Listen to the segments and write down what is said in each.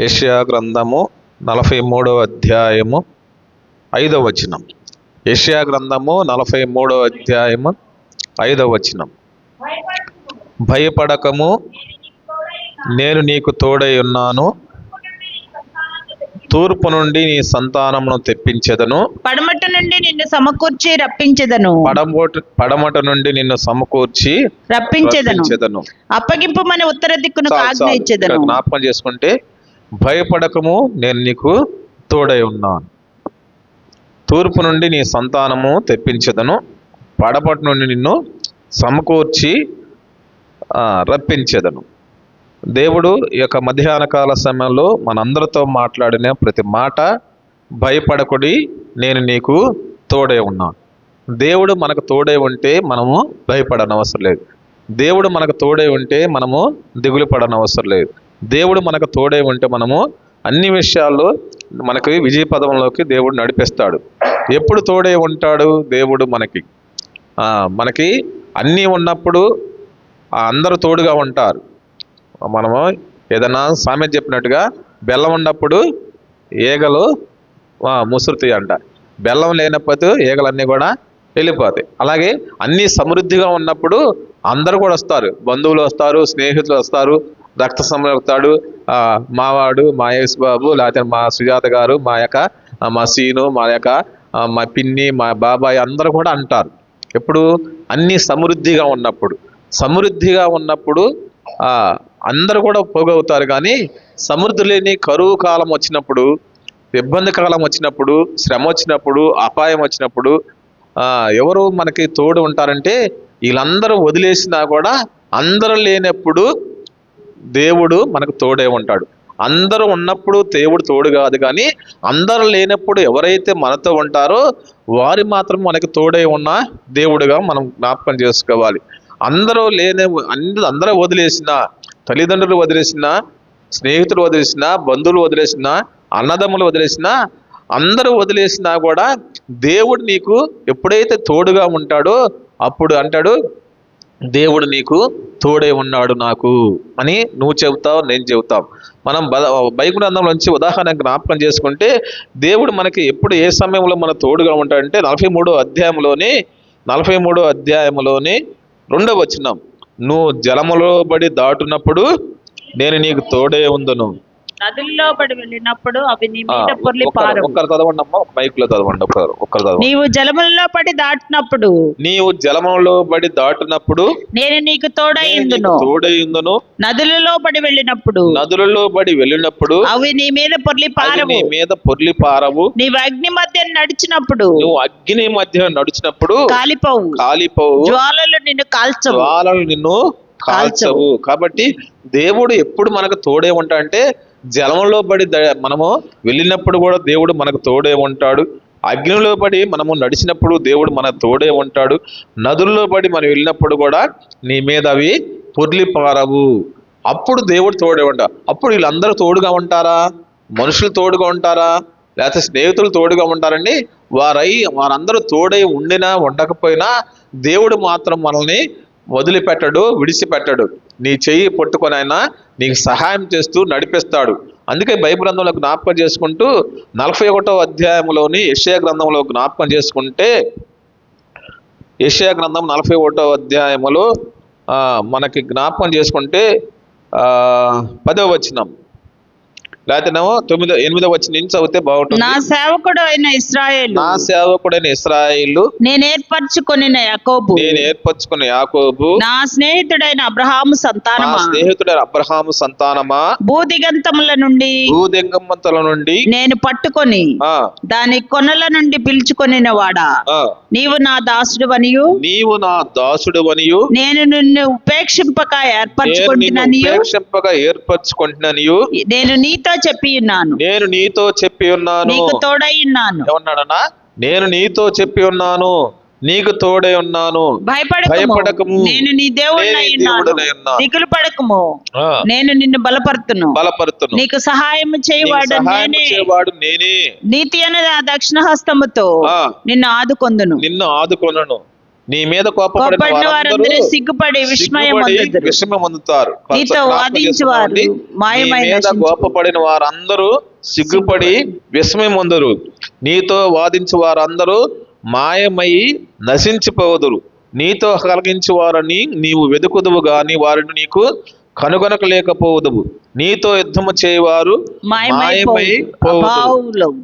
యెషయా గ్రంథము నలభై మూడవ అధ్యాయము ఐదవ వచనం. యెషయా గ్రంథము నలభై మూడవ అధ్యాయము ఐదవ వచనం. భయపడకము నేను నీకు తోడై ఉన్నాను. తూర్పు నుండి నీ సంతానమును తెప్పించెదను. పడమట నుండి నిన్ను సమకూర్చి రప్పించెదను. పడమట పడమట నుండి నిన్ను సమకూర్చి రప్పించెదను. రప్పించెదను. అప్పగింపు మన ఉత్తర దిక్కును ఆజ్ఞ. ఇచ్చేదను. జ్ఞాపకం చేసుకుంటే భయపడకము నేను నీకు తోడై ఉన్నాను. తూర్పు నుండి నీ సంతానము తెప్పించదను పడపటి నుండి నిన్ను సమకూర్చి రప్పించదను రప్పించెదను. దేవుడు ఈ యొక్క మధ్యాహ్న కాల సమయంలో మనందరితో మాట్లాడిన ప్రతి మాట భయపడకుడి నేను నీకు తోడై ఉన్నాను. దేవుడు మనకు తోడై ఉంటే మనము భయపడనవసరం లేదు. దేవుడు మనకు తోడై ఉంటే మనము దిగులు పడనవసరం లేదు. దేవుడు మనకు తోడై ఉంటే మనము అన్ని విషయాల్లో మనకి విజయ పదంలోకి దేవుడు నడిపిస్తాడు. ఎప్పుడు తోడే ఉంటాడు దేవుడు మనకి? మనకి అన్నీ ఉన్నప్పుడు అందరూ తోడుగా ఉంటారు. మనము ఏదైనా సామెత చెప్పినట్టుగా బెల్లం ఉన్నప్పుడు ఈగలు ముసురుతాయి అంట. బెల్లం లేనప్పుడు ఏగలన్నీ కూడా వెళ్ళిపోతాయి. అలాగే అన్నీ సమృద్ధిగా ఉన్నప్పుడు అందరూ కూడా వస్తారు. బంధువులు వస్తారు స్నేహితులు వస్తారు రక్త సంరక్తాడు మావాడు మా యేసు బాబు లేకపోతే మా సుజాత గారు మా యొక్క మా సీను మా యొక్క మా పిన్ని మా బాబాయ్ అందరూ కూడా అంటారు. ఎప్పుడు? అన్నీ సమృద్ధిగా ఉన్నప్పుడు. సమృద్ధిగా ఉన్నప్పుడు అందరూ కూడా పోగవుతారు. కానీ సమృద్ధి లేని కరువు కాలం వచ్చినప్పుడు ఇబ్బంది కాలం వచ్చినప్పుడు శ్రమ వచ్చినప్పుడు అపాయం వచ్చినప్పుడు ఎవరు మనకి తోడు ఉంటారంటే వీళ్ళందరూ వదిలేసినా కూడా అందరూ లేనప్పుడు దేవుడు మనకు తోడే ఉంటాడు. అందరూ ఉన్నప్పుడు దేవుడు తోడు కాదు కానీ అందరూ లేనప్పుడు ఎవరైతే మనతో ఉంటారో వారి మాత్రం మనకి తోడై ఉన్న దేవుడుగా మనం జ్ఞాపకం చేసుకోవాలి. అందరూ లేని అందరూ అందరూ వదిలేసిన తల్లిదండ్రులు వదిలేసిన స్నేహితులు వదిలేసిన బంధువులు వదిలేసిన అన్నదమ్ములు వదిలేసిన అందరూ వదిలేసినా కూడా దేవుడు నీకు ఎప్పుడైతే తోడుగా ఉంటాడో అప్పుడు అంటాడు దేవుడు నీకు తోడే ఉన్నాడు నాకు అని నువ్వు చెబుతావు నేను చెబుతావు మనం బ బైబిల్ నుంచి ఉదాహరణ జ్ఞాపకం చేసుకుంటే దేవుడు మనకి ఎప్పుడు ఏ సమయంలో మన తోడుగా ఉంటాడంటే నలభై మూడో అధ్యాయంలోని నలభై మూడో అధ్యాయంలోని రెండవ వచనం నువ్వు జలములో బడి దాటునప్పుడు నేను నీకు తోడే ఉందను. నదుల్లో పడి వెళ్ళినప్పుడు అవి నీ మీద పొర్లి పారవు. ఒక్కరు చదవండి అమ్మా మైక్లో చదవండి ఒక్కరు ఒక్కరు చదవండి. నీవు జలములలో పడి దాటినప్పుడు నీవు జలములో బడి దాటునప్పుడు నేను నీకు తోడైందును తోడైందును నదులలో పడి వెళ్ళినప్పుడు నదులలో బడి వెళ్ళినప్పుడు అవి నీ మీద పొర్లి పారవు నీ మీద పొర్లి పారవు. నీవు అగ్ని మధ్య నడిచినప్పుడు నువ్వు అగ్ని మధ్య నడిచినప్పుడు కాలిపోవు. కాలిపోవు. జ్వాలలు నిన్ను కాల్చవు. జ్వాలలు నిన్ను కాల్చవు. కాబట్టి దేవుడు ఎప్పుడు మనకు తోడే ఉంటా అంటే జలంలో పడి ద- మనము వెళ్ళినప్పుడు కూడా దేవుడు మనకు తోడే ఉంటాడు. అగ్నిలో పడి మనము నడిచినప్పుడు దేవుడు మన తోడే ఉంటాడు. నదుల్లో పడి మనం వెళ్ళినప్పుడు కూడా నీ మీద అవి పొర్లి పారవు అప్పుడు దేవుడు తోడే ఉంటా అప్పుడు వీళ్ళందరూ తోడుగా ఉంటారా? మనుషులు తోడుగా ఉంటారా? లేకపోతే స్నేహితులు తోడుగా ఉంటారండి? వారై వారందరూ తోడై ఉండినా ఉండకపోయినా దేవుడు మాత్రం మనల్ని వదిలిపెట్టడు విడిచిపెట్టడు. నీ చెయ్యి పట్టుకొనైనా నీకు సహాయం చేస్తూ నడిపిస్తాడు. అందుకే బైబిల్ జ్ఞాపకం చేసుకుంటూ నలభై ఒకటో అధ్యాయంలోని యషయ గ్రంథంలో జ్ఞాపకం చేసుకుంటే యషయ గ్రంథం నలభై ఒకటో అధ్యాయములో మనకి జ్ఞాపకం చేసుకుంటే పదవ వచనం. లేకపోతేనేమో తొమ్మిదో ఎనిమిదో వచ్చిన నుంచి చదివితే బాగుంటుంది. నా సేవకుడు అయిన ఇస్రాయేల్. నా సేవకుడైన ఇస్రాయిల్. నేను ఏర్పరచుకొనిన యాకోబు. నేను ఏర్పరచుకున్న యాకోబు. నా స్నేహితుడైన అబ్రహాము నా సంతానమా స్నేహితుడైన అబ్రహాము సంతానమా? భూదిగంతముల నుండి భూదెంగమ్మతల నుండి నేను పట్టుకొని దాని కొనల నుండి పిలుచుకొనిన వాడా? నీవు నా దాసుడు వనియు నీవు నా దాసుడు వనియు నేను నిన్ను ఉపేక్షింపక నేను నిన్ను ఏర్పరచుకుంటున్నానియు ఉపేక్షింపగా ఏర్పరచుకుంటున్నానియు? నేను నీతో చెప్పి ఉన్నాను. నేను నీతో చెప్పి ఉన్నాను. నీకు తోడై ఉన్నాను. ఏమన్నాడన్నా? నేను నీతో చెప్పి ఉన్నాను. నీకు తోడే ఉన్నాను. భయపడకము. నేను నీ. దిగులు పడకము. నేను నిన్ను బలపరుతును. బలపరుతును. నీకు సహాయం చేయవాడు సహాయం నేనే. నీతి అనే దక్షిణ హస్తముతో నిన్ను ఆదుకొందును. నిన్ను ఆదుకొనను. నీ మీద కోపపడిన వారందరూ సిగ్గుపడి విస్మయం. మాయమై నీ మీద. కోపపడిన వారందరూ సిగ్గుపడి విస్మయం పొందురు నీతో వాదించు వారందరూ మాయమై నశించిపోదురు. నీతో కలిగించు వారని నీవు వెతుకుదువు గాని వారిని నీకు కనుగొనకలేకపోదువు నీతో యుద్ధము చేయవారు మాయమై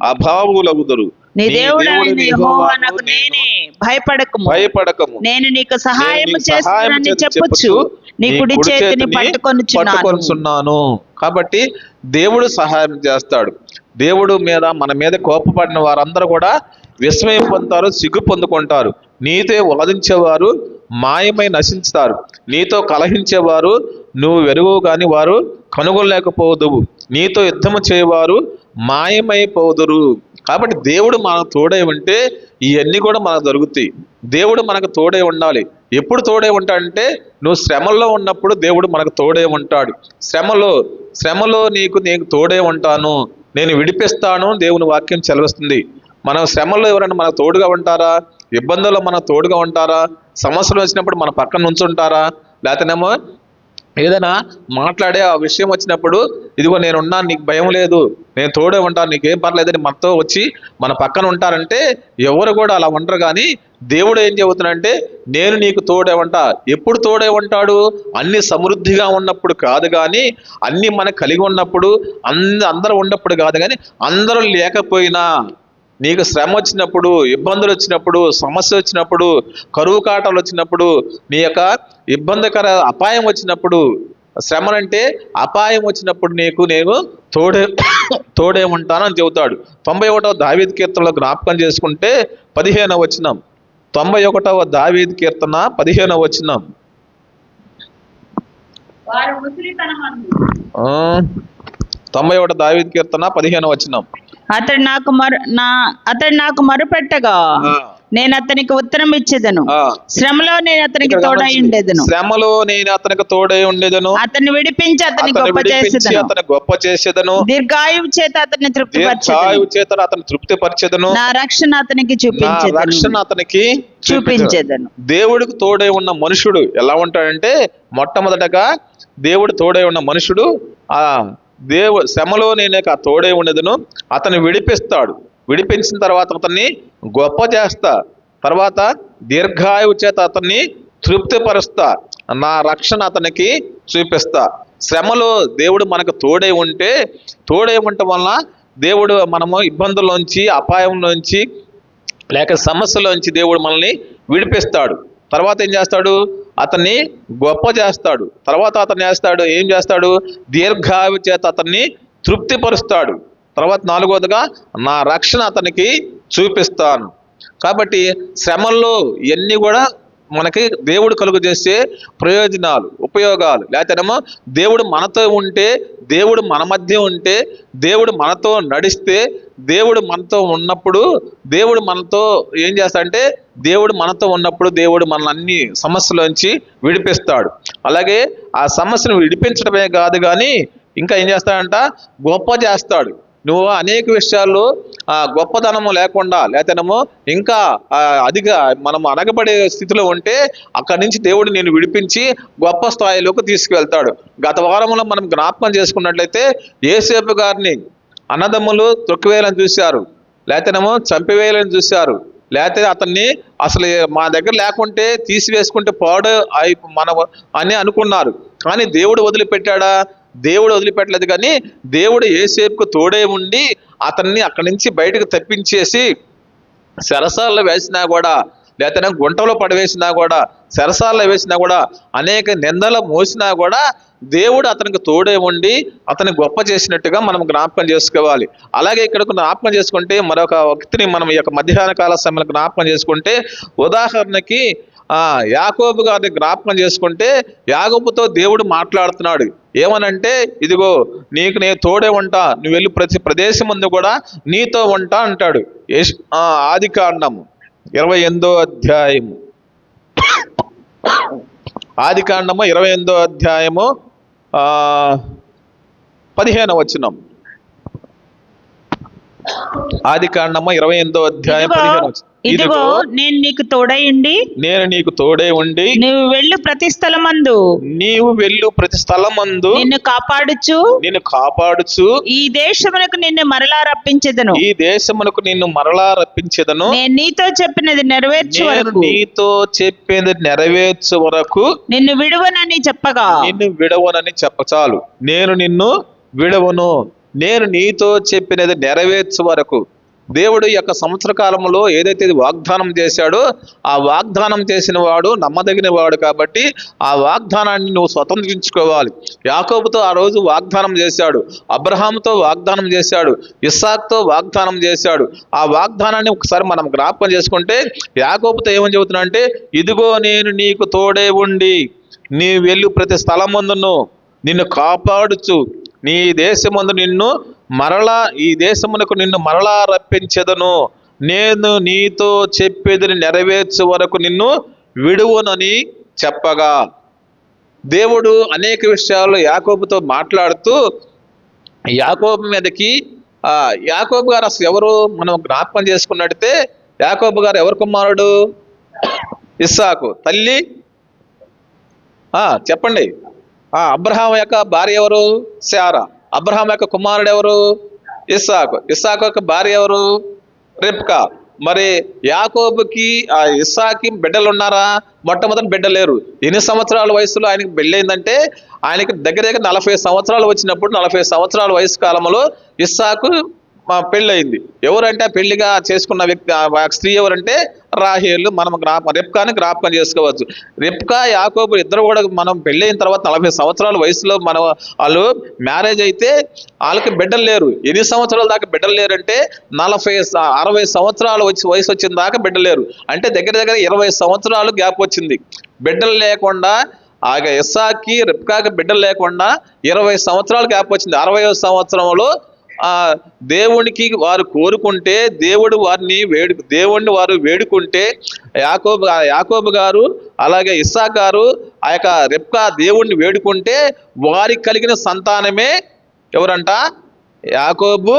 మాయమై నీ దేవుడైన దేవుడైన యెహోవానకు యెహోవాను నేనే భయపడకము. భయపడకము. నేను నీకు సహాయం చేస్తానని చేసి చెప్పొచ్చు నీ కుడి చేతిని పట్టుకొనుచున్నాను. కాబట్టి దేవుడు సహాయం చేస్తాడు. దేవుడు మీద మన మీద కోపపడిన వారందరూ కూడా విస్మయం పొందుతారు సిగ్గు పొందుకుంటారు. నీతో వాదించేవారు మాయమై నశించుతారు. నీతో కలహించేవారు నువ్వు వెరుగు కాని వారు కనుగొనలేకపోదువు. నీతో యుద్ధము చేయవారు మాయమైపోదురు. కాబట్టి దేవుడు మనకు తోడై ఉంటే ఇవన్నీ కూడా మనకు దొరుకుతాయి. దేవుడు మనకు తోడై ఉండాలి. ఎప్పుడు తోడై ఉంటాడంటే నువ్వు శ్రమల్లో ఉన్నప్పుడు దేవుడు మనకు తోడై ఉంటాడు. శ్రమలో శ్రమలో నీకు నేను తోడే ఉంటాను. నేను విడిపిస్తాను. దేవుని వాక్యం చెలవిస్తుంది. మనం శ్రమల్లో ఎవరైనా మనకు తోడుగా ఉంటారా? ఇబ్బందుల్లో మనకు తోడుగా ఉంటారా? సమస్యలు వచ్చినప్పుడు మన పక్కన ఉంచుంటారా లేకపోతేనేమో ఏదైనా మాట్లాడే ఆ విషయం వచ్చినప్పుడు ఇదిగో నేను ఉన్నా నీకు భయం లేదు నేను తోడే ఉంటాను నీకేం పర్లేదని మనతో వచ్చి మన పక్కన ఉంటారంటే ఎవరు కూడా అలా ఉండరు. కానీ దేవుడు ఏం చెబుతున్నాడంటే నేను నీకు తోడే ఉంటా. ఎప్పుడు తోడే ఉంటాడు? అన్ని సమృద్ధిగా ఉన్నప్పుడు కాదు కానీ అన్ని మనకు కలిగి ఉన్నప్పుడు అంద అందరూ ఉన్నప్పుడు కాదు కానీ అందరూ లేకపోయినా నీకు శ్రమ వచ్చినప్పుడు ఇబ్బందులు వచ్చినప్పుడు సమస్య వచ్చినప్పుడు కరువు కాటలు వచ్చినప్పుడు నీ యొక్క ఇబ్బందికర అపాయం వచ్చినప్పుడు శ్రమలంటే అపాయం వచ్చినప్పుడు నీకు నేను తోడే తోడే ఉంటానని చెబుతాడు. తొంభై ఒకటవ దావీద్ కీర్తనలో జ్ఞాపకం చేసుకుంటే పదిహేనవ వచ్చినాం తొంభై ఒకటవ దావీద్ కీర్తన పదిహేనవ వచ్చినాం తొంభై ఒకటో దావీద్ కీర్తన పదిహేనవ వచ్చినాం అతడు నాకు మరు నా అతడు నాకు మరుపెట్టగా నేను అతనికి ఉత్తరం ఇచ్చేదను. శ్రమలో నేను అతనికి తోడై. ఉండేదను. శ్రమలో నేను అతనికి తోడై ఉండేదను. అతన్ని విడిపించి అతని గొప్ప చేసేదను. అతని గొప్ప చేసేదను. దీర్ఘాయువు చేత అతన్ని దీర్ఘాయు తృప్తిపరచేదను చేత అతను తృప్తిపరిచేదను. నా రక్షణ అతనికి నా రక్షణ అతనికి చూపించేదను. దేవుడికి తోడై ఉన్న మనుషుడు ఎలా ఉంటాడంటే మొట్టమొదటగా దేవుడు తోడై ఉన్న మనుషుడు ఆ దేవు శ్రమలో నేను ఆ తోడై ఉండేదను అతను విడిపిస్తాడు. విడిపించిన తర్వాత అతన్ని గొప్ప చేస్తా. తర్వాత దీర్ఘాయువు చేత అతన్ని తృప్తిపరుస్తా. నా రక్షణ అతనికి చూపిస్తా. శ్రమలో దేవుడు మనకు తోడై ఉంటే తోడై ఉండటం వలన దేవుడు మనము ఇబ్బందుల్లోంచి అపాయంలోంచి లేక సమస్యలోంచి దేవుడు మనల్ని విడిపిస్తాడు. తర్వాత ఏం చేస్తాడు? అతన్ని గొప్ప చేస్తాడు. తర్వాత అతను చేస్తాడు ఏం చేస్తాడు? దీర్ఘావి చేత అతన్ని తృప్తిపరుస్తాడు. తర్వాత నాలుగోదిగా నా రక్షణ అతనికి చూపిస్తాను. కాబట్టి శ్రమల్లో ఇవన్నీ కూడా మనకి దేవుడు కలుగు చేసే ప్రయోజనాలు ఉపయోగాలు. లేకపోతేనేమో దేవుడు మనతో ఉంటే దేవుడు మన మధ్య ఉంటే దేవుడు మనతో నడిస్తే దేవుడు మనతో ఉన్నప్పుడు దేవుడు మనతో ఏం చేస్తాడంటే దేవుడు మనతో ఉన్నప్పుడు దేవుడు మనల్ని అన్ని సమస్యలోంచి విడిపిస్తాడు. అలాగే ఆ సమస్యను విడిపించడమే కాదు కానీ ఇంకా ఏం చేస్తాడంట? గొప్ప చేస్తాడు. నువ్వు అనేక విషయాల్లో ఆ గొప్పదనము లేకుండా లేతనము ఇంకా ఆ, అధిక మనం అనగబడే స్థితిలో ఉంటే అక్కడి నుంచి దేవుడు నేను విడిపించి గొప్ప స్థాయిలోకి తీసుకువెళ్తాడు. గత వారంలో మనం జ్ఞాపకం చేసుకున్నట్లయితే ఏసేపు గారిని అన్నదమ్ములు తొక్కివేయాలని చూశారు. లేతనము చంపివేయాలని చూశారు. లేకపోతే అతన్ని అసలు మా దగ్గర లేకుంటే తీసివేసుకుంటే పాడు అయి మన అని అనుకున్నారు. కానీ దేవుడు వదిలిపెట్టాడా? దేవుడు వదిలిపెట్టలేదు కానీ దేవుడు ఏసేపుకు తోడే ఉండి అతన్ని అక్కడి నుంచి బయటకు తప్పించేసి సరసాల్లో వేసినా కూడా లేకపోతే గుంటలో పడవేసినా కూడా సరసాల్లో వేసినా కూడా అనేక నిందలు మోసినా కూడా దేవుడు అతనికి తోడే ఉండి అతని గొప్ప చేసినట్టుగా మనం జ్ఞాపకం చేసుకోవాలి. అలాగే ఇక్కడ జ్ఞాపకం చేసుకుంటే మరొక వ్యక్తిని మనం ఈ యొక్క మధ్యాహ్న కాల సమయంలో జ్ఞాపకం చేసుకుంటే ఉదాహరణకి ఆ యాకోబు గారిని జ్ఞాపకం చేసుకుంటే యాకోబుతో దేవుడు మాట్లాడుతున్నాడు. ఏమనంటే ఇదిగో నీకు నేను తోడే ఉంటా నువ్వు వెళ్ళి ప్రతి ప్రదేశం ముందు కూడా నీతో ఉంటా అంటాడు. ఆది కాండము ఇరవై ఎనిమిదో అధ్యాయము. ఆది కాండము ఇరవై ఎనిమిదో అధ్యాయము ఆ, పదిహేను వచ్చినాం ఆది కాండమ్మ ఇరవై ఎనిమిదో అధ్యాయం పదిహేను వచనం. ఇదిగో నేను నీకు తోడయుండి నేను నీకు తోడే ఉండి నువ్వు వెళ్ళు ప్రతి స్థలమందు. నీవు వెళ్ళు ప్రతి స్థలమందు. నిన్ను కాపాడుచు. నిన్ను కాపాడుచు. ఈ దేశమునకు నిన్ను మరలా రప్పించెదను. ఈ దేశమునకు నిన్ను మరలా రప్పించెదను. నేను నీతో చెప్పినది నెరవేర్చు వరకు. నీతో చెప్పేది నెరవేర్చు వరకు. నిన్ను విడువనని చెప్పగా. నిన్ను విడవనని చెప్పచాలు నేను నిన్ను విడవను. నేను నీతో చెప్పినది నెరవేర్చు వరకు. దేవుడు యొక్క సంవత్సర కాలంలో ఏదైతే వాగ్దానం చేశాడో ఆ వాగ్దానం చేసిన వాడు నమ్మదగిన వాడు కాబట్టి ఆ వాగ్దానాన్ని నువ్వు స్వతంత్రించుకోవాలి. యాకోబుతో ఆ రోజు వాగ్దానం చేశాడు అబ్రహాంతో వాగ్దానం చేశాడు ఇస్సాక్తో వాగ్దానం చేశాడు. ఆ వాగ్దానాన్ని ఒకసారి మనం జ్ఞాపకం చేసుకుంటే యాకోబుతో ఏమని చెబుతున్నా అంటే ఇదిగో నేను నీకు తోడే ఉండి నీ వెళ్ళు ప్రతి స్థలమందును నిన్ను కాపాడుచు నీ దేశమందు నిన్ను మరలా ఈ దేశమునకు నిన్ను మరలా రప్పించెదను. నేను నీతో చెప్పేది నెరవేర్చే వరకు నిన్ను విడువనని చెప్పగా. దేవుడు అనేక విషయాల్లో యాకోబుతో మాట్లాడుతూ యాకోబు మీదకి ఆ యాకోబు గారు అసలు ఎవరు మనం జ్ఞాపకం చేసుకున్నట్టే యాకోబు గారు ఎవరు కుమారుడు? ఇస్సాకు. తల్లి? ఆ చెప్పండి. ఆ అబ్రహాం యొక్క భార్య ఎవరు? శారా. అబ్రహాం యొక్క కుమారుడు ఎవరు? ఇస్సాకు. ఇస్సాకు యొక్క భార్య ఎవరు? రిప్కా మరి యాకోబుకి ఆ ఇస్సాకి బిడ్డలు ఉన్నారా? మొట్టమొదటి బిడ్డ లేరు. ఎన్ని సంవత్సరాల వయసులో ఆయనకి పెళ్ళైందంటే ఆయనకి దగ్గర దగ్గర నలభై సంవత్సరాలు వచ్చినప్పుడు నలభై సంవత్సరాల వయసు కాలంలో ఇస్సాకు పెళ్ళయింది. ఎవరంటే ఆ పెళ్ళిగా చేసుకున్న వ్యక్తి ఆ స్త్రీ ఎవరంటే రాహేలు మనం జ్ఞాపకం రెప్కాని జ్ఞాపకం చేసుకోవచ్చు. రెప్కా యాకోబు ఇద్దరు కూడా మనం పెళ్ళైన తర్వాత నలభై సంవత్సరాల వయసులో మన వాళ్ళు మ్యారేజ్ అయితే వాళ్ళకి బిడ్డలు లేరు. ఎన్ని సంవత్సరాల దాకా బిడ్డలు లేరంటే నలభై అరవై సంవత్సరాలు వచ్చి వయసు వచ్చిన దాకా బిడ్డలు లేరు. అంటే దగ్గర దగ్గర ఇరవై సంవత్సరాలు గ్యాప్ వచ్చింది. బిడ్డలు లేకుండా ఆగ ఇస్సాకి రిప్కాకి బిడ్డలు లేకుండా ఇరవై సంవత్సరాలు గ్యాప్ వచ్చింది. అరవై సంవత్సరంలో ఆ దేవునికి వారు కోరుకుంటే దేవుడు వారిని వేడు దేవుణ్ణి వారు వేడుకుంటే యాకోబు యాకోబు గారు అలాగే ఇస్సా గారు ఆ యొక్క రెప్కా దేవుణ్ణి వేడుకుంటే వారికి కలిగిన సంతానమే ఎవరంట? యాకోబు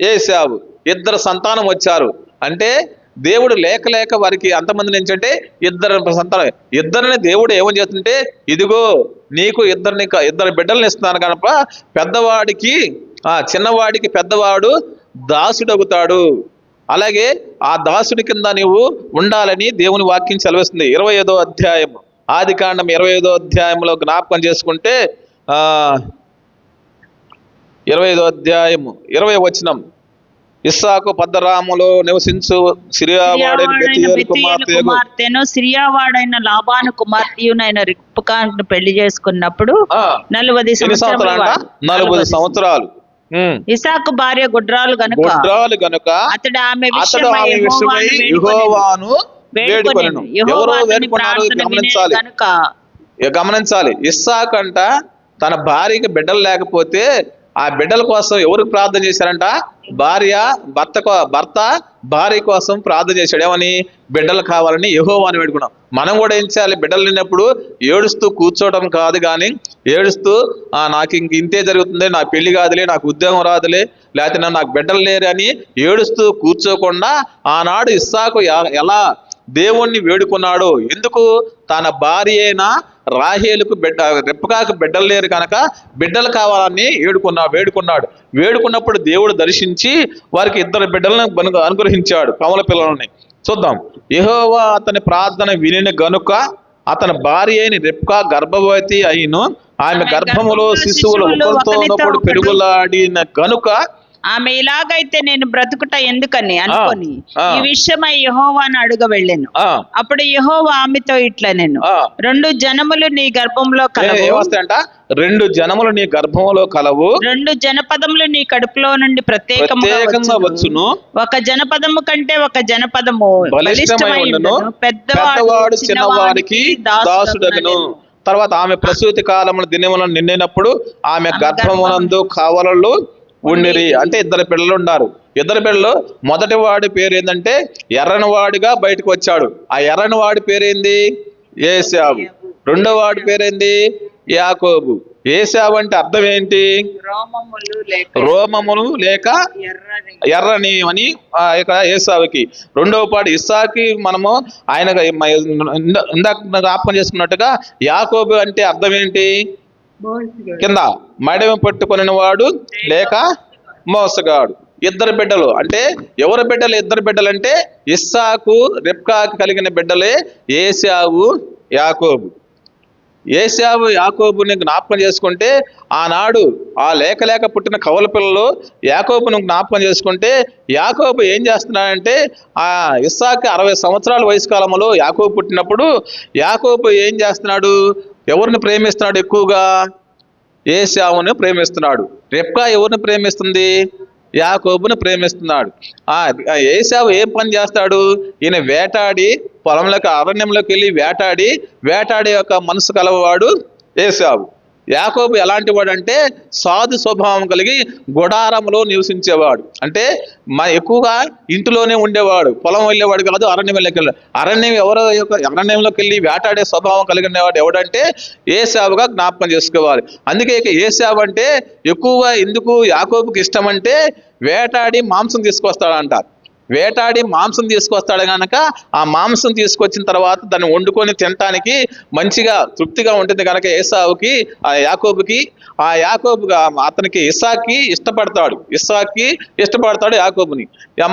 ఏసావు ఇద్దరు సంతానం వచ్చారు. అంటే దేవుడు లేక లేక వారికి అంతమంది నుంచి అంటే ఇద్దరు సంతానం. ఇద్దరిని దేవుడు ఏమని చేస్తుంటే ఇదిగో నీకు ఇద్దరిని ఇద్దరు బిడ్డల్ని ఇస్తున్నాను కనుక పెద్దవాడికి ఆ చిన్నవాడికి పెద్దవాడు దాసుడగుతాడు. అలాగే ఆ దాసుడి కింద నీవు ఉండాలని దేవుని వాక్యం సెలవిస్తుంది. ఇరవై ఐదో అధ్యాయం ఆది కాండం ఇరవై ఐదో అధ్యాయంలో జ్ఞాపకం చేసుకుంటే ఆ ఇరవై ఐదో అధ్యాయము ఇరవై వచనం. ఇస్సాకు పద్దరాములో నివసించు సిరియావాడైన కుమార్తెను. సిరియావాడైన లాబాను కుమార్తెయునైన రిప్కాను పెళ్ళి చేసుకున్నప్పుడు నలభై సంవత్సరాలు నలభై సంవత్సరాలు. ఇసాకు భార్య గుడ్రాలు గనుక గొడ్రాలు గనుక అతడు ఆమె విషయమై యెహోవాను వేడుకొనెను. ఎవరో వేడుకున్నారు గమనించాలి. గమనించాలి. ఇస్సాక్ అంట తన భార్యకి బిడ్డలు లేకపోతే ఆ బిడ్డల కోసం ఎవరికి ప్రార్థన చేశారంట? భార్య భర్త భర్త భార్య కోసం ప్రార్థన చేశాడు. ఏమని? బిడ్డలు కావాలని యెహోవాని వేడుకున్నాం. మనం కూడా ఏం చేయాలి? బిడ్డలు లేనప్పుడు ఏడుస్తూ కూర్చోవడం కాదు కానీ ఏడుస్తూ నాకు ఇంక ఇంతే జరుగుతుంది. నా పెళ్ళి కాదులే నాకు ఉద్యోగం రాదులే లేకపోతే నా- నాకు బిడ్డలు లేరు అని ఏడుస్తూ కూర్చోకుండా ఆనాడు ఇస్సాకు ఎలా దేవుణ్ణి వేడుకున్నాడు. ఎందుకు? తన భార్య అయిన రాహేలుకు బిడ్డ రెప్పకాకు బిడ్డలు లేరు కనుక బిడ్డలు కావాలని వేడుకున్నా వేడుకున్నాడు. వేడుకున్నప్పుడు దేవుడు దర్శించి వారికి ఇద్దరు బిడ్డలను అనుగ్రహించాడు కమల పిల్లలని. చూద్దాం. యెహోవా అతని ప్రార్థన వినిన గనుక అతని భార్య అయిన రెప్కా గర్భవతి అయిను. ఆమె గర్భములో శిశువులు ఒకరితో పెరుగులాడిన గనుక ఆమె ఇలాగైతే నేను బ్రతుకుట ఎందుకని అనుకొని. ఈ విషయమై యెహోవాను అడుగ వెళ్ళాను అప్పుడు యెహోవా ఆమెతో ఇట్లా నేను రెండు జనములు నీ గర్భంలో కలవు. రెండు జనములు నీ గర్భములో కలవు. రెండు జనపదములు నీ కడుపులో నుండి ప్రత్యేకంగా వచ్చును. ఒక జనపదము కంటే ఒక జనపదము బలిష్టమై ఉండను. పెద్దవాడు చిన్నవాడికి దాసుడగను తర్వాత ఆమె ప్రసూతి కాలమున దినములను నిండినప్పుడు ఆమె గర్భమునందు కావలలు ఉండిరి. అంటే ఇద్దరు పిల్లలు ఉన్నారు. ఇద్దరు పిల్లలు మొదటి వాడి పేరు ఏంటంటే ఎర్రని వాడిగా బయటకు వచ్చాడు. ఆ ఎర్రని వాడి పేరేంది? ఏసావు రెండో వాడి పేరేంది? యాకోబు. ఏసావు అంటే అర్థం ఏంటి? రోమములు లేక ఎర్రని. అని ఆ యొక్క ఏసావుకి రెండవ పాటు ఇస్సాకి మనము ఆయన ఇందాక జ్ఞాపకం చేసుకున్నట్టుగా యాకోబు అంటే అర్థం ఏంటి? కింద మడిమ పట్టుకుని వాడు లేక మోసగాడు. ఇద్దరు బిడ్డలు. అంటే ఎవరి బిడ్డలు? ఇద్దరు బిడ్డలు అంటే ఇస్సాకు రిప్కాకు కలిగిన బిడ్డలే ఏసావు యాకోబు. ఏసావు యాకోబుని జ్ఞాపకం చేసుకుంటే ఆనాడు ఆ లేక లేక పుట్టిన కవల పిల్లలు యాకోబును జ్ఞాపకం చేసుకుంటే యాకోబు ఏం చేస్తున్నాడంటే ఆ ఇస్సాకి అరవై సంవత్సరాల వయసు కాలంలో యాకోబు పుట్టినప్పుడు యాకోబు ఏం చేస్తున్నాడు? ఎవరిని ప్రేమిస్తున్నాడు ఎక్కువగా? ఏసావుని ప్రేమిస్తున్నాడు. రెప్కా ఎవరిని ప్రేమిస్తుంది? యాకోబుని ప్రేమిస్తున్నాడు. ఆ ఏసావు ఏం పని చేస్తాడు? ఈయన వేటాడి పొలంలోకి అరణ్యంలోకి వెళ్ళి వేటాడి వేటాడే యొక్క మనసు కలవాడు ఏసావు యాకోబు ఎలాంటి వాడు అంటే సాధు స్వభావం కలిగి గుడారంలో నివసించేవాడు. అంటే మా ఎక్కువగా ఇంటిలోనే ఉండేవాడు. పొలం వెళ్ళేవాడు కాదు అరణ్యం వెళ్ళి అరణ్యం ఎవరో యొక్క అరణ్యంలోకి వెళ్ళి వేటాడే స్వభావం కలిగినవాడు ఎవడంటే ఏసావుగా జ్ఞాపకం చేసుకోవాలి. అందుకే ఇక ఏసావు అంటే ఎక్కువగా ఎందుకు యాకోబుకి ఇష్టం అంటే వేటాడి మాంసం తీసుకొస్తాడంటారు వేటాడి మాంసం తీసుకొస్తాడు కనుక ఆ మాంసం తీసుకొచ్చిన తర్వాత దాన్ని వండుకొని తినటానికి మంచిగా తృప్తిగా ఉంటుంది కనుక ఏసావుకి ఆ యాకోబుకి. ఆ యాకోబుగా అతనికి ఇస్సాకి ఇష్టపడతాడు. ఇస్సాకి ఇష్టపడతాడు యాకోబుని.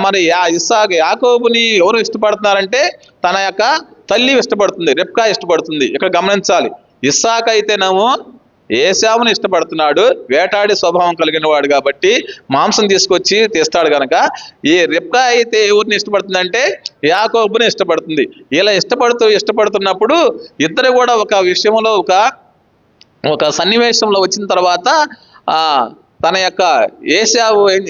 మరి యా ఇసాక్ యాకోబుని ఎవరు ఇష్టపడుతున్నారంటే తన యొక్క తల్లి ఇష్టపడుతుంది రెప్కా ఇష్టపడుతుంది. ఇక్కడ గమనించాలి. ఇస్సాక్ అయితేనేమో ఏసావును ఇష్టపడుతున్నాడు వేటాడి స్వభావం కలిగిన వాడు కాబట్టి మాంసం తీసుకొచ్చి తీస్తాడు కనుక ఈ రిప్కా అయితే ఎవరిని ఇష్టపడుతుందంటే యాకోబుని ఇష్టపడుతుంది. ఇలా ఇష్టపడుతూ ఇష్టపడుతున్నప్పుడు ఇద్దరు కూడా ఒక విషయంలో ఒక ఒక సన్నివేశంలో వచ్చిన తర్వాత ఆ తన యొక్క ఏసావు ఏం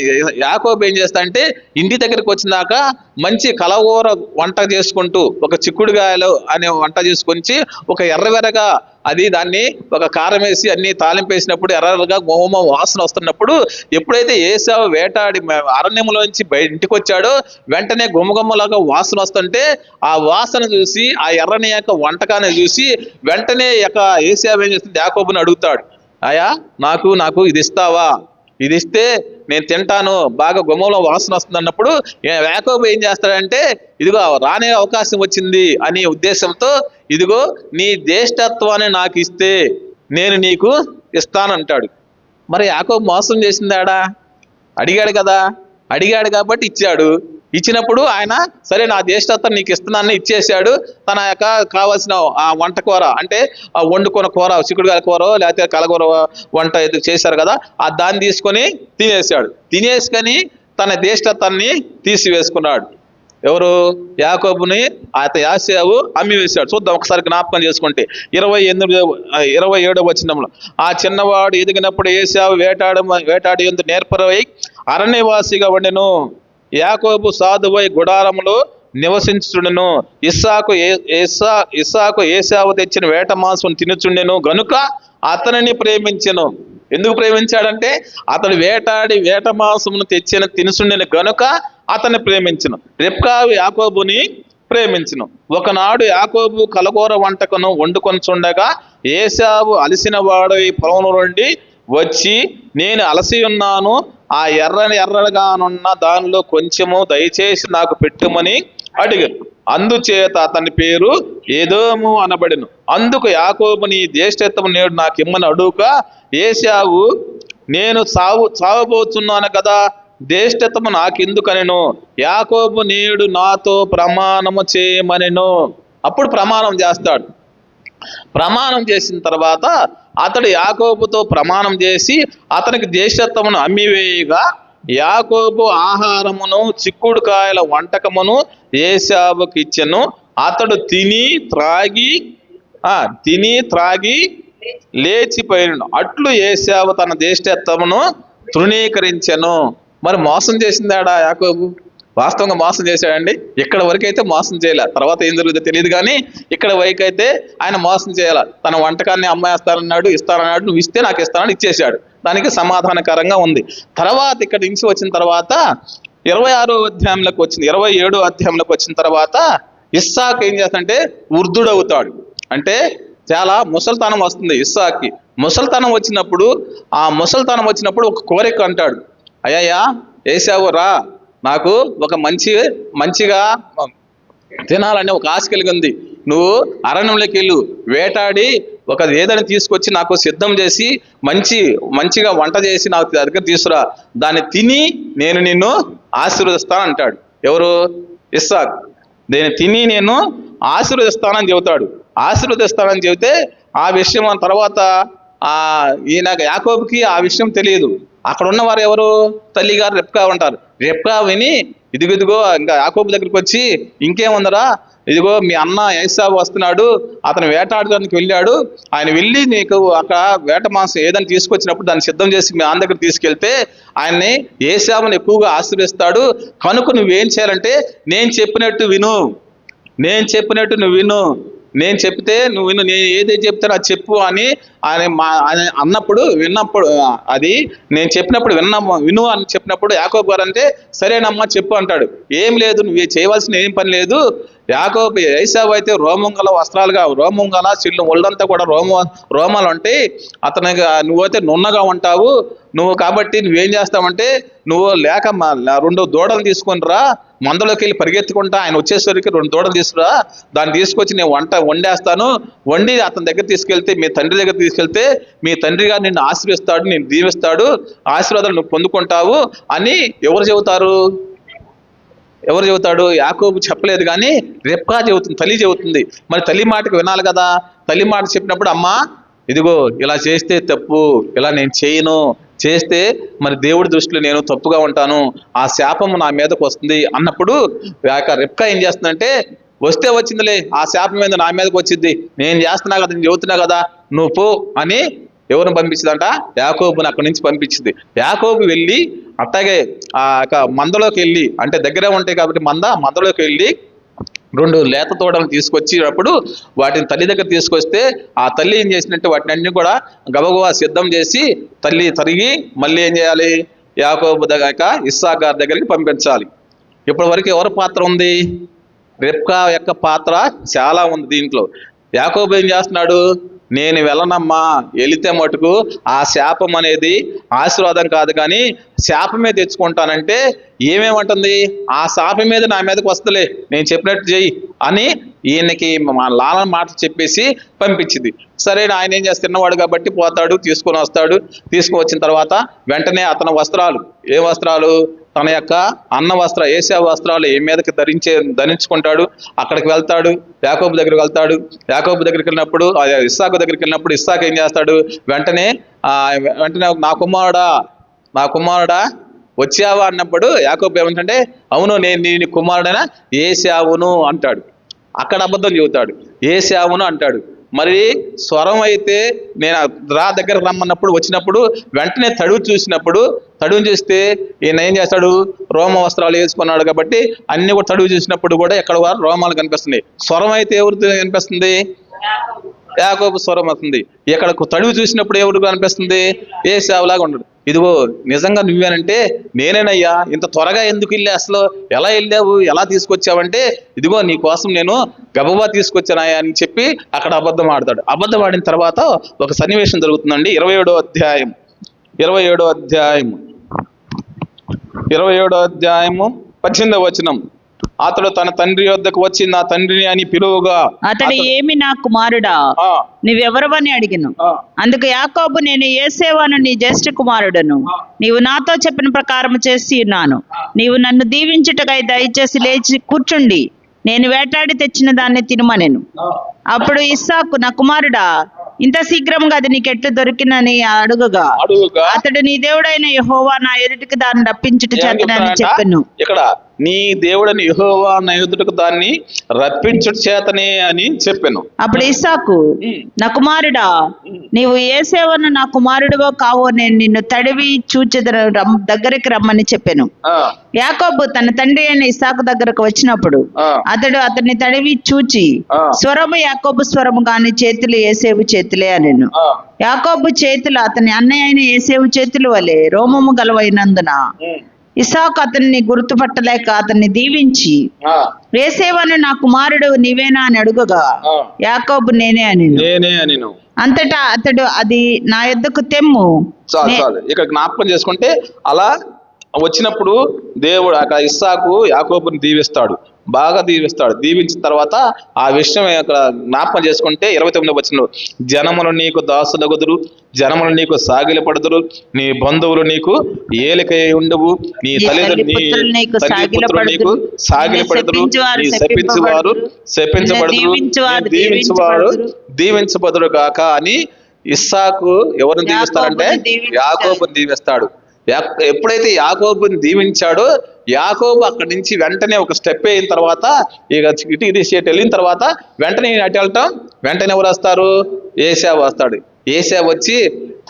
యాకోబు ఏం చేస్తాడంటే ఇంటి దగ్గరికి వచ్చినాక మంచి కలగూర వంట చేసుకుంటూ ఒక చిక్కుడుగాయలు అనే వంట చేసుకొని ఒక ఎర్రవెరగా అది దాన్ని ఒక కారం వేసి అన్ని తాలింపు వేసినప్పుడు ఎర్రగా గోమ వాసన వస్తున్నప్పుడు ఎప్పుడైతే ఏసావు వేటాడి అరణ్యంలోంచి బయట ఇంటికి వచ్చాడో వెంటనే గుమ్మగుమ్మలాగా వాసన వస్తుంటే ఆ వాసన చూసి ఆ ఎర్రని యొక్క వంటకాన్ని చూసి వెంటనే యొక్క ఏసావు ఏం చేస్తుంది? యాకోబుని అడుగుతాడు. అయా నాకు నాకు ఇది ఇస్తావా? ఇది ఇస్తే నేను తింటాను బాగా గుమ్మంలో వాసన వస్తుంది అన్నప్పుడు యాకోబు ఏం చేస్తాడంటే ఇదిగో రానే అవకాశం వచ్చింది అనే ఉద్దేశంతో ఇదిగో నీ జ్యేష్ఠత్వాన్ని నాకు ఇస్తే నేను నీకు ఇస్తానంటాడు. మరి యాకోబు మోసం చేసిందాడా? అడిగాడు కదా అడిగాడు కాబట్టి ఇచ్చాడు. ఇచ్చినప్పుడు ఆయన సరే నా జ్యేష్ఠత్వం నీకు ఇస్తున్నానని ఇచ్చేసాడు తన యొక్క కావాల్సిన ఆ వంట కూర అంటే ఆ వండుకున్న కూర చిక్కుడుకాయ కూర లేకపోతే కలగూర వంట ఏదో చేశారు కదా ఆ దాన్ని తీసుకొని తినేసాడు తినేసుకొని తన జ్యేష్ఠత్వాన్ని తీసివేసుకున్నాడు. ఎవరు? యాకోబుని అత యాసేవు అమ్మి వేశాడు చూద్దాం ఒకసారి జ్ఞాపకం చేసుకుంటే. ఇరవై ఎనిమిది ఇరవై ఏడవ వచనంలో ఆ చిన్నవాడు ఎదిగినప్పుడు ఏసావు వేటాడ వేటాడి ఎందుకు నేర్పరవై అరణ్యవాసిగా వండెను. యాకోబు సాధువై గుడారములో నివసించుండెను ఇస్సాకు ఏ- ఇస్సాకు ఏసావు తెచ్చిన వేట మాంసం తినుచుండెను. గనుక అతనిని ప్రేమించెను. ఎందుకు ప్రేమించాడంటే అతడు వేటాడి వేట మాంసమును తెచ్చిన తినుచుండెను. గనుక అతన్ని ప్రేమించను. రెప్కా యాకోబుని ప్రేమించను. ఒకనాడు యాకోబు కలగూర వంటకను వండుకొని చుండగా ఏసావు అలసిన వాడు ఈ పొలం నుండి వచ్చి నేను అలసి ఉన్నాను. ఆ ఎర్రని ఎర్రగానున్న దానిలో కొంచెము దయచేసి నాకు పెట్టుమని అడిగాను. అందుచేత అతని పేరు ఏదోము అనబడిను. అందుకు యాకోబుని జ్యేష్ఠత్వం నేడు నాకు ఇమ్మని అడుగుక ఏసావు నేను చావు చావబోతున్నాను కదా జ్యేష్ఠత్వము నాకెందుకనెను? యాకోబు నేడు నాతో ప్రమాణము చేయమనెను. అప్పుడు ప్రమాణం చేస్తాడు. ప్రమాణం చేసిన తర్వాత అతడు యాకోబుతో ప్రమాణం చేసి అతనికి దేశత్వమును అమ్మివేయగా యాకోబు ఆహారమును చిక్కుడుకాయల వంటకమును ఏసావుకి అతడు తిని త్రాగి ఆ తిని త్రాగి లేచిపోయిన అట్లు ఏసావు తన దేశత్వమును తృణీకరించెను. మరి మోసం చేసిందాడా యాకోబు? వాస్తవంగా మోసం చేశాడండి. ఇక్కడ వరకు అయితే మోసం చేయలే. తర్వాత ఏం జరుగుతుందో తెలియదు కానీ ఇక్కడ వరకు అయితే ఆయన మోసం చేయాల. తన వంటకాన్ని అమ్మాయిస్తానన్నాడు ఇస్తానన్నాడు నువ్వు ఇస్తే నాకు ఇస్తానని ఇచ్చేశాడు. దానికి సమాధానకరంగా ఉంది. తర్వాత ఇక్కడ నుంచి వచ్చిన తర్వాత ఇరవై ఆరో అధ్యాయంలోకి వచ్చింది. ఇరవై ఏడో అధ్యాయంలోకి వచ్చిన తర్వాత ఇస్సాక్ ఏం చేస్తాడంటే వృద్ధుడవుతాడు. అంటే చాలా ముసల్తనం వస్తుంది ఇస్సాక్కి. ముసల్తనం వచ్చినప్పుడు ఆ ముసల్తనం వచ్చినప్పుడు ఒక కోరిక అంటాడు. అయ్యా ఏసావు రా. నాకు ఒక మంచి మంచిగా తినాలని ఒక ఆశ కలిగి ఉంది నువ్వు అరణ్యంలోకి వెళ్ళు. వేటాడి ఒక ఏదని తీసుకొచ్చి నాకు సిద్ధం చేసి మంచి మంచిగా వంట చేసి నాకు దగ్గర తీసుకురా. దాన్ని తిని నేను నిన్ను ఆశీర్వదిస్తాను అంటాడు. ఎవరు? ఇస్సాక్. దీన్ని తిని నేను ఆశీర్వదిస్తానని చెబుతాడు. ఆశీర్వదిస్తానని చెబితే ఆ విషయం తర్వాత ఆ ఈయన యాకోబుకి ఆ విషయం తెలియదు. అక్కడ ఉన్నవారు ఎవరు? తల్లిగారు రెప్కా ఉంటారు రెప్కా విని ఇదిగో ఇదిగో ఇంకా యాకోబు దగ్గరికి వచ్చి ఇంకేముందరా? ఇదిగో మీ అన్న ఏసాబు వస్తున్నాడు అతను వేటాడడానికి వెళ్ళాడు. ఆయన వెళ్ళి నీకు అక్కడ వేట మాంసం ఏదని తీసుకొచ్చినప్పుడు దాన్ని సిద్ధం చేసి మీ అన్న దగ్గర తీసుకెళ్తే ఆయన్ని ఏసాబుని ఎక్కువగా ఆశ్రయిస్తాడు కనుక నువ్వేం చేయాలంటే నేను చెప్పినట్టు విను. నేను చెప్పినట్టు నువ్వు విను. నేను చెప్తే నువ్వు విను నేను ఏదైతే చెప్తానో అది చెప్పు అని ఆయన మా అన్నప్పుడు విన్నప్పుడు అది నేను చెప్పినప్పుడు విన్నాము విను అని చెప్పినప్పుడు యాకోబు గారు అంటే సరేనమ్మా చెప్పు అంటాడు. ఏం లేదు నువ్వు చేయవలసిన ఏం పని లేదు. యాకోబు ఏసావు అయితే రోమం గల వస్త్రాలుగా రోమం గల చిల్లు ఒళ్ళంతా కూడా రోమ రోమాలు ఉంటాయి అతనికి నువ్వైతే నున్నగా ఉంటావు నువ్వు కాబట్టి నువ్వేం చేస్తావంటే నువ్వు లేక మా- రెండు దూడలు తీసుకుని రా మందలోకి వెళ్ళి పరిగెత్తుకుంటా ఆయన వచ్చేసరికి రెండు దూడలు తీసుకురా దాన్ని తీసుకొచ్చి నేను వంట వండేస్తాను వండి అతని దగ్గర తీసుకెళ్తే మీ తండ్రి దగ్గర తీసుకెళ్తే మీ తండ్రి గారు నిన్ను ఆశీర్విస్తాడు నేను దీవిస్తాడు ఆశీర్వాదాలు నువ్వు పొందుకుంటావు అని ఎవరు చెబుతారు? ఎవరు చెబుతాడు? యాకోబు చెప్పలేదు కానీ రెప్కా చెబుతుంది తల్లి చెబుతుంది. మరి తల్లి మాటకు వినాలి కదా? తల్లి మాట చెప్పినప్పుడు అమ్మా ఇదిగో ఇలా చేస్తే తప్పు ఇలా నేను చేయను. చేస్తే మరి దేవుడి దృష్టిలో నేను తప్పుగా ఉంటాను. ఆ శాపము నా మీదకు వస్తుంది అన్నప్పుడు యొక్క రెప్కా ఏం చేస్తుందంటే వస్తే వచ్చిందిలే ఆ శాపం మీద నా మీదకి వచ్చింది. నేను చేస్తున్నా కదా నేను చెబుతున్నా కదా నువ్వు పో అని ఎవరిని పంపించిందంట? యాకోబుని అక్కడి నుంచి పంపించింది. యాకోబు వెళ్ళి అట్లాగే ఆ యొక్క మందలోకి వెళ్ళి అంటే దగ్గరే ఉంటాయి కాబట్టి మంద మందలోకి వెళ్ళి రెండు లేత తోడలను తీసుకొచ్చినప్పుడు వాటిని తల్లి దగ్గర తీసుకొస్తే ఆ తల్లి ఏం చేసినట్టు వాటిని అన్ని కూడా గబగబా సిద్ధం చేసి తల్లి తరిగి మళ్ళీ ఏం చేయాలి? యాకోబు దగ్గర ఇస్సా గారి దగ్గరికి పంపించాలి. ఇప్పటి వరకు ఎవరి పాత్ర ఉంది? రెప్కా యొక్క పాత్ర చాలా ఉంది దీంట్లో. యాకోబు ఏం చేస్తున్నాడు? నేను వెళ్ళనమ్మా వెళితే మటుకు ఆ శాపం అనేది ఆశీర్వాదం కాదు కానీ శాపమే తెచ్చుకుంటానంటే ఏమేమంటుంది? ఆ శాపం మీద నా మీదకి వస్తలే నేను చెప్పినట్టు చెయ్యి అని ఈయనకి మా లాలన మాట చెప్పేసి పంపించింది. సరే ఆయన ఏం చేస్తే తిన్నవాడు కాబట్టి పోతాడు తీసుకొని వస్తాడు. తీసుకొని వచ్చిన తర్వాత వెంటనే అతని వస్త్రాలు ఏ వస్త్రాలు? తన యొక్క అన్న వస్త్ర ఏసా వస్త్రాలు ఏ మీదకి ధరించే ధరించుకుంటాడు అక్కడికి వెళ్తాడు యాకోబు దగ్గరికి వెళ్తాడు యాకోబు దగ్గరికి వెళ్ళినప్పుడు ఇస్సాకు దగ్గరికి వెళ్ళినప్పుడు ఇస్సాకు ఏం చేస్తాడు? వెంటనే వెంటనే నా కుమారుడా నా కుమారుడా వచ్చావా అన్నప్పుడు యాకోబు ఏమంటే అవును నేను నీ కుమారుడైనా ఏసావును అంటాడు. అక్కడ అబద్ధం చెబుతాడు. ఏసావును అంటాడు. మరి స్వరం అయితే నేను రా దగ్గర రమ్మన్నప్పుడు వచ్చినప్పుడు వెంటనే తడువు చూసినప్పుడు తడువు చూస్తే ఈయన ఏం చేస్తాడు? రోమ వస్త్రాలు వేసుకున్నాడు కాబట్టి అన్ని కూడా తడువు చూసినప్పుడు కూడా ఎక్కడ వారు రోమాలు కనిపిస్తున్నాయి. స్వరం అయితే ఎవరితో కనిపిస్తుంది? యాకోబు స్వరం వస్తుంది. ఇక్కడ తడువు చూసినప్పుడు ఎవరు కనిపిస్తుంది? ఏ సేవలాగా ఉండడు ఇదిగో నిజంగా నువ్వేనంటే నేనేనయ్యా ఇంత త్వరగా ఎందుకు వెళ్ళి అసలు ఎలా వెళ్ళావు ఎలా తీసుకొచ్చావంటే ఇదిగో నీ కోసం నేను గబబా తీసుకొచ్చానాయా అని చెప్పి అక్కడ అబద్ధం ఆడతాడు. అబద్ధం ఆడిన తర్వాత ఒక సన్నివేశం జరుగుతుందండి. ఇరవై ఏడో అధ్యాయం. ఇరవై ఏడో అధ్యాయం. ఇరవై ఏడో అధ్యాయము పద్దెనిమిదవ వచనం. అతడు తన తండ్రి వద్దకు వచ్చి నా తండ్రిని అని పిలువుగా అతడు ఏమి నా కుమారుడా? నీవెవరవని అడిగిను. అందుకు యాకోబు నేను ఏసేవాను నీ జ్యేష్ఠ కుమారుడను. నీవు నాతో చెప్పిన ప్రకారం చేసి ఉన్నాను. నీవు నన్ను దీవించుటకై దయచేసి లేచి కూర్చుండి. నేను వేటాడి తెచ్చిన దాన్ని తినమనెను. అప్పుడు ఇస్సాకు నా కుమారుడా ఇంత శీఘ్రంగా అది నీకెట్లు దొరికినని అడుగగా. అతడు నీ దేవుడైన యెహోవా నా ఎదుటికి దాన్ని రప్పించుట చేతనని? చెప్పాను. ఇక్కడ నీ దేవుడని యెహోవా నా ఎదుటకు దాన్ని రప్పించుట చేతనే అని చెప్పాను. అప్పుడు ఇస్సాకు నా కుమారుడా నీవు ఏ సేవను నా కుమారుడివో కావో నేను నిన్ను తడివి చూచెదరు దగ్గరికి రమ్మని చెప్పాను. యాకోబు తన తండ్రి అయిన ఇస్సాకు దగ్గరకు వచ్చినప్పుడు అతడు అతన్ని తడివి చూచి. స్వరము యాకోబు స్వరము గాని చేతులు ఏసేవు చేతులే అనెను. ఆ, యాకోబు చేతులు అతని అన్నయ్య అయిన ఏసేవు చేతులు వలె రోమము గలవైనందున ఇసాకు అతన్ని గుర్తుపట్టలేక అతన్ని దీవించి ఆ, వేసేవను నా కుమారుడు నీవేనా అని అడుగగా. యాకోబు నేనే అని నేనే అని అంతటా అతడు అది నా యొద్దకు తెమ్ము. చాలు నే- చాలు. ఇక్కడ జ్ఞాపకం చేసుకుంటే అలా వచ్చినప్పుడు దేవుడు అక్కడ ఇస్సాకు యాకోబుని దీవిస్తాడు. బాగా దీవిస్తాడు. దీవించిన తర్వాత ఆ విషయం అక్కడ జ్ఞాపకం చేసుకుంటే ఇరవై తొమ్మిది వచ్చిన జనములు నీకు దాసులగుదురు జనములు నీకు సాగిలపడుదురు నీ బంధువులు నీకు ఏలికై ఉండవు నీ తల్లిదండ్రులు నీ తల్లిపుత్రులు నీకు నిన్ను శపించువారు నీ శపించువారు శపించబడుదురు దీవించువారు. దీవించబదురు గాక అని ఇస్సాకు ఎవరిని దీవిస్తారంటే యాకోబుని దీవిస్తాడు. ఎప్పుడైతే యాకోబుని దీవించాడో యాకోబు అక్కడి నుంచి వెంటనే ఒక స్టెప్ అయిన తర్వాత ఇక ఇటు ఇది స్టేట్ వెళ్ళిన తర్వాత వెంటనే అటు వెళ్ళటం వెంటనే ఎవరు వస్తారు? ఏసా వస్తాడు. ఏసా వచ్చి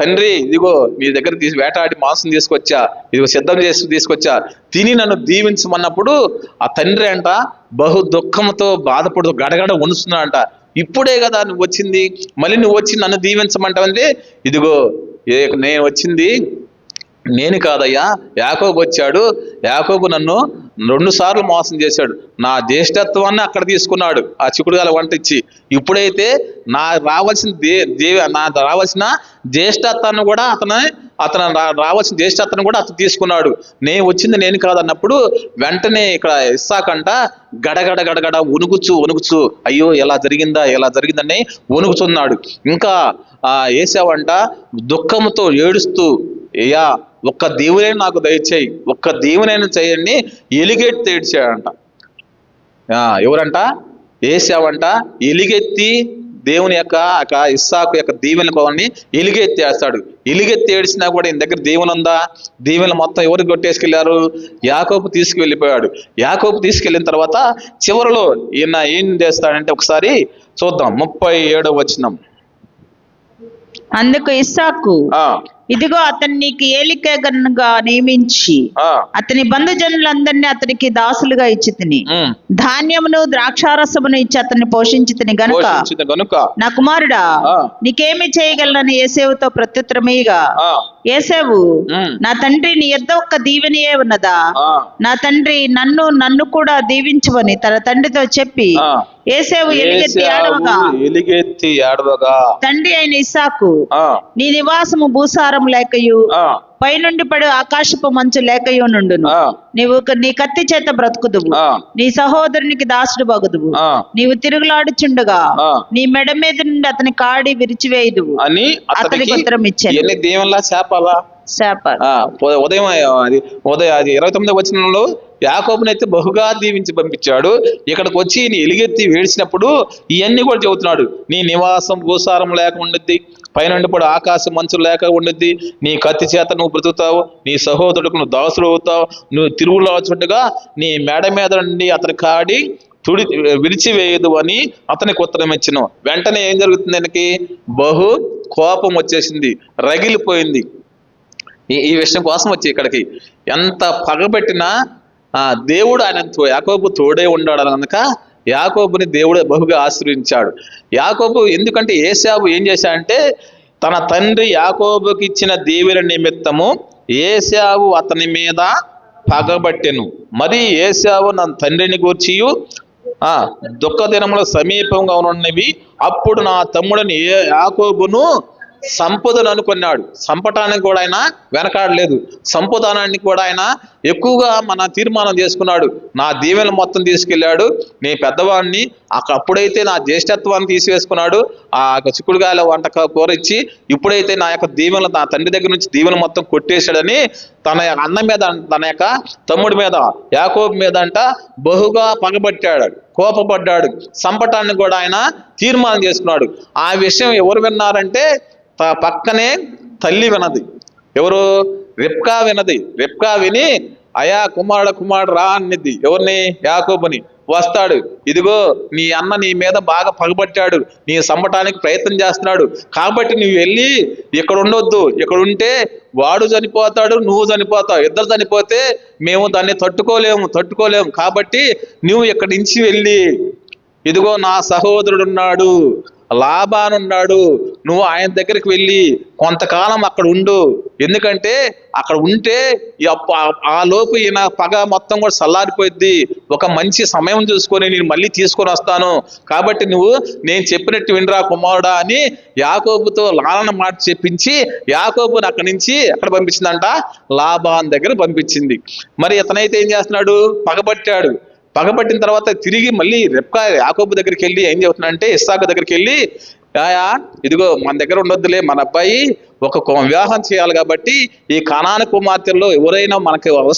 తండ్రి ఇదిగో నీ దగ్గర తీసి వేటాడి మాంసం తీసుకొచ్చా ఇదిగో సిద్ధం చేసి తీసుకొచ్చా తిని నన్ను దీవించమన్నప్పుడు ఆ తండ్రి అంట బహు దుఃఖంతో బాధపడుతూ గడగడ వణుస్తున్నా అంట ఇప్పుడే కదా నువ్వు వచ్చింది మళ్ళీ నువ్వు వచ్చి నన్ను దీవించమంటావంటే ఇదిగో ఏ నేను వచ్చింది నేను కాదయ్యా యాకోబు వచ్చాడు. యాకోబు నన్ను రెండు సార్లు మోసం చేశాడు. నా జ్యేష్ఠత్వాన్ని అక్కడ తీసుకున్నాడు ఆ చిక్కుడుగాల వంట ఇచ్చి. ఇప్పుడైతే నా రావాల్సిన దే దేవి నా రావాల్సిన జ్యేష్ఠత్వాన్ని కూడా అతను అతను రావాల్సిన జ్యేష్ఠత్వాన్ని కూడా అతను తీసుకున్నాడు. నేను వచ్చింది నేను కాదన్నప్పుడు వెంటనే ఇక్కడ ఇస్సాకంట గడగడ గడగడ ఉనుగుచు ఉనుగుచు అయ్యో ఎలా జరిగిందా ఎలా జరిగిందని వణుకుతున్నాడు ఇంకా ఆ ఏసావంట దుఃఖంతో ఏడుస్తూ అయ్యా ఒక్క దేవునైనా నాకు దయచేయి ఒక్క దేవునైనా చేయండి ఎలిగెత్తి ఏడ్చాడంట ఆ, ఎవరంట? ఏసావంట ఎలిగెత్తి దేవుని యొక్క యొక్క ఇస్సాకు యొక్క దీవెన కోవని ఎలిగెత్తి వేస్తాడు ఎలిగెత్తి ఏడిచినా కూడా ఈయన దగ్గర దీవెన ఉందా? దీవెన మొత్తం ఎవరు కొట్టేసుకెళ్ళారు? యాకోబు తీసుకువెళ్ళిపోయాడు. యాకోబు తీసుకెళ్ళిన తర్వాత చివరిలో ఈయన ఏం చేస్తాడంటే ఒకసారి చూద్దాం. ముప్పై ఏడో వచనం. అందుకు ఇస్సాకు ఆ. ఇదిగో అతన్ని నీకు ఏలికగా నియమించి అతని బంధుజనులందరినీ అతనికి దాసులుగా ఇచ్చి తిని. ధాన్యమును ద్రాక్షారసమును ఇచ్చి అతన్ని పోషించి తిని గనుక నా కుమారుడా. నీకేమి చేయగలనని ఏసేవుతో ప్రత్యుత్తరమీగా ఏసేవు నా తండ్రి నీ యొద్ద ఒక్క దీవెనియే ఉన్నదా? నా తండ్రి నన్ను నన్ను కూడా దీవించమని తన తండ్రితో చెప్పి. ఏసేవు ఎలుగెత్తి ఆడవగా. ఎలుగెత్తి తండ్రి అయిన ఇస్సాకు ఆ. నీ నివాసము భూసారం లేకయు ఆ. పైనుండి పడు ఆకాశపు మంచు లేకయు నుండును. ఆ. నీవు నీ కత్తి చేత బ్రతుకుదువు. నీ సహోదరునికి దాసుడు బగుదువు. నీవు తిరుగులాడుచుండగా. నీ మెడ మీద నుండి అతని కాడి విరిచివేయుదువు. అని అతనికి అతనికి ఉత్తరం ఇచ్చాను ఎన్ని దేవునిలా చేపాలా శాప ఆ, ఉ- ఉదయం అది ఉదయం అది ఇరవై తొమ్మిది వచనంలో యాకోబుని అయితే బహుగా దీవించి పంపించాడు. ఇక్కడికి వచ్చి నీ ఎలుగెత్తి వేడిచినప్పుడు ఇవన్నీ కూడా చెబుతున్నాడు నీ నివాసం భూసారం లేక ఉండుద్ది పైన పడు ఆకాశం మంచు లేక ఉండుద్ది. నీ కత్తి చేత నువ్వు బ్రతుకుతావు. నీ సహోదరుడికి నువ్వు దాసులు అవుతావు. నువ్వు తిరుగులాచుండగా నీ మేడ మీద నుండి అతని కాడి తుడి విరిచివేయదు అని అతనికి ఉత్తరం ఇచ్చిన. వెంటనే ఏం జరుగుతుంది ఆయనకి బహు కోపం వచ్చేసింది. రగిలిపోయింది. ఈ ఈ విషయం కోసం వచ్చి ఇక్కడికి. ఎంత పగబెట్టినా ఆ దేవుడు ఆయన తో- యాకోబు తోడే ఉన్నాడు కనుక యాకోబుని దేవుడు బహుగా ఆశ్రయించాడు. యాకోబు ఎందుకంటే ఏసాబు ఏం చేశాడంటే తన తండ్రి యాకోబుకి ఇచ్చిన దీవెన నిమిత్తము ఏసావు అతని మీద పగబట్టెను. మరి ఏసావు నా తండ్రిని గూర్చియు ఆ దుఃఖ సమీపంగా ఉన్నవి. అప్పుడు నా తమ్ముడిని ఏ యాకోబును సంపదను అనుకున్నాడు. సంపటానికి కూడా ఆయన వెనకాడలేదు. సంపదానానికి కూడా ఆయన ఎక్కువగా మన తీర్మానం చేసుకున్నాడు. నా దీవెన మొత్తం తీసుకెళ్ళాడు. నీ పెద్దవాడిని అప్పుడైతే నా జ్యేష్ఠత్వాన్ని తీసివేసుకున్నాడు. ఆ యొక్క చిక్కుడుగాయల వంట కూర ఇచ్చి ఇప్పుడైతే నా యొక్క దీవెనలు నా తండ్రి దగ్గర నుంచి దీవెన మొత్తం కొట్టేశాడని తన యొక్క అన్న మీద తన యొక్క తమ్ముడి మీద యాకోబు మీద అంట బహుగా పగబట్టాడు. కోపపడ్డాడు. సంపటాన్ని కూడా ఆయన తీర్మానం చేసుకున్నాడు. ఆ విషయం ఎవరు విన్నారంటే త- పక్కనే తల్లి వినది. ఎవరు? రిప్కా వినది. రిప్కా విని అయా కుమారుడు కుమారుడు రా అన్నిద్ది ఎవరిని? యాకోబుని. వస్తాడు. ఇదిగో నీ అన్న నీ మీద బాగా పగబట్టాడు. నీ సంపటానికి ప్రయత్నం చేస్తున్నాడు. కాబట్టి నువ్వు వెళ్ళి ఇక్కడ ఉండొద్దు. ఇక్కడ ఉంటే వాడు చనిపోతాడు నువ్వు చనిపోతావు. ఇద్దరు చనిపోతే మేము దాన్ని తట్టుకోలేము తట్టుకోలేము. కాబట్టి నువ్వు ఇక్కడి నుంచి వెళ్ళి ఇదిగో నా సహోదరుడున్నాడు లాభానున్నాడు. నువ్వు ఆయన దగ్గరికి వెళ్ళి కొంతకాలం అక్కడ ఉండు. ఎందుకంటే అక్కడ ఉంటే ఆ- లోపు ఈయన పగ మొత్తం కూడా చల్లారిపోయింది ఒక మంచి సమయం చూసుకొని నేను మళ్ళీ తీసుకొని వస్తాను. కాబట్టి నువ్వు నేను చెప్పినట్టు వినరా కుమారుడా అని యాకోబుతో లాలన మాట చెప్పించి యాకోబుని అక్కడి నుంచి అక్కడ పంపించిందంట. లాభాన్ దగ్గర పంపించింది. మరి ఇతనైతే ఏం చేస్తున్నాడు? పగబట్టాడు. పగబట్టిన తర్వాత తిరిగి మళ్ళీ రెప్కా యాకోబు దగ్గరికి వెళ్ళి ఏం చెబుతున్నాడంటే ఇస్సాకు దగ్గరికి వెళ్ళి ఆయా ఇదిగో మన దగ్గర ఉండొద్దులే మన అబ్బాయి ఒక వివాహం చేయాలి కాబట్టి ఈ కణాన కుమార్తెల్లో ఎవరైనా మనకి అవసరం